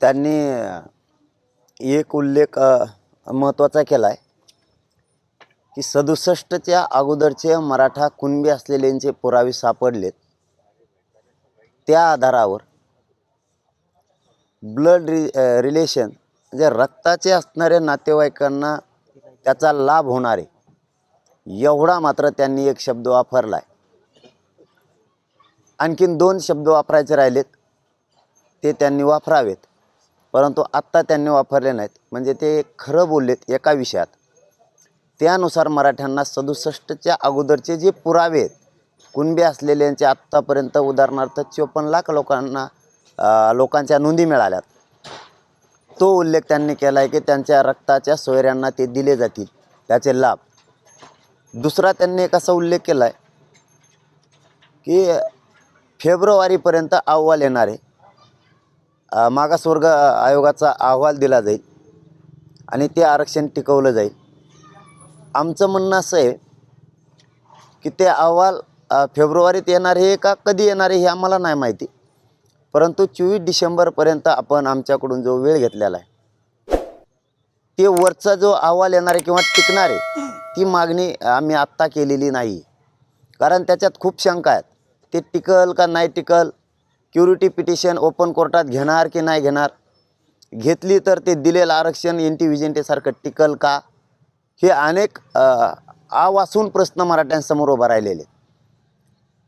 त्यांनी एक उल्लेख महत्त्वाचा केला आहे की सदुसष्टच्या अगोदरचे मराठा कुणबी असलेल्यांचे पुरावे सापडलेत. त्या आधारावर ब्लड रि रिलेशन म्हणजे रक्ताचे असणाऱ्या नातेवाईकांना त्याचा लाभ होणार आहे एवढा मात्र त्यांनी एक शब्द वापरला आहे आणखीन दोन शब्द वापरायचे राहिलेत ते त्यांनी वापरावेत. परंतु आत्ता त्यांनी वापरले नाहीत. म्हणजे ते खरं बोललेत एका विषयात. त्यानुसार मराठ्यांना सदुसष्टच्या अगोदरचे जे पुरावे आहेत कुणबी असलेल्यांचे आत्तापर्यंत उदाहरणार्थ चोपन्न लाख लोकांना लोकांच्या नोंदी मिळाल्यात. तो उल्लेख त्यांनी केला आहे की त्यांच्या रक्ताच्या सोयऱ्यांना ते दिले जातील त्याचे लाभ. दुसरा त्यांनी एक असा उल्लेख केला आहे की फेब्रुवारीपर्यंत अहवाल येणार. आहे मागासवर्ग आयोगाचा अहवाल दिला जाईल आणि ते आरक्षण टिकवलं जाईल. आमचं म्हणणं असं आहे की ते अहवाल फेब्रुवारीत येणार हे का कधी येणार आहे हे आम्हाला नाही माहिती. परंतु चोवीस डिसेंबरपर्यंत आपण आमच्याकडून जो वेळ घेतलेला आहे ते वरचा जो अहवाल येणार आहे किंवा टिकणार आहे ती मागणी आम्ही आत्ता केलेली नाही. कारण त्याच्यात खूप शंका आहेत. ते टिकल का नाही टिकल क्युरिटी पिटिशन ओपन कोर्टात घेणार की नाही घेणार? घेतली तर ते दिलेलं आरक्षण एन टी विजेंटेसारखं टिकल का? हे अनेक आवासून प्रश्न मराठ्यांसमोर उभा राहिलेले.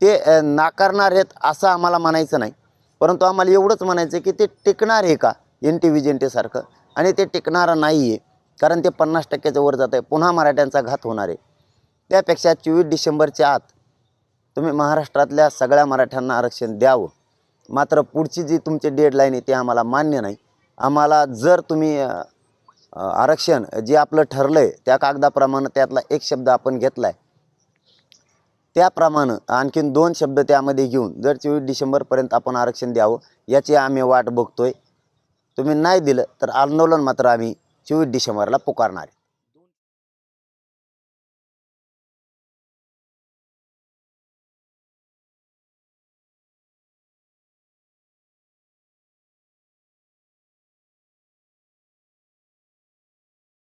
ते नाकारणार आहेत असं आम्हाला म्हणायचं नाही. परंतु आम्हाला एवढंच म्हणायचं की ते टिकणार आहे का एन टी विजेंटेसारखं आणि ते टिकणारं नाही आहे कारण ते पन्नास टक्क्याच्या वर जात आहे पुन्हा मराठ्यांचा घात होणार आहे. त्यापेक्षा चोवीस डिसेंबरच्या आत तुम्ही महाराष्ट्रातल्या सगळ्या मराठ्यांना आरक्षण द्यावं. मात्र पुढची जी तुमची डेडलाईन आहे ते आम्हाला मान्य नाही. आम्हाला जर तुम्ही आरक्षण जे आपलं ठरलं आहे त्या कागदाप्रमाणे त्यातला एक शब्द आपण घेतला आहे त्याप्रमाणे आणखीन दोन शब्द त्यामध्ये घेऊन जर चोवीस डिसेंबरपर्यंत आपण आरक्षण द्यावं याची आम्ही वाट बघतोय. तुम्ही नाही दिलं तर आंदोलन मात्र आम्ही चोवीस डिसेंबरला पुकारणार आहे.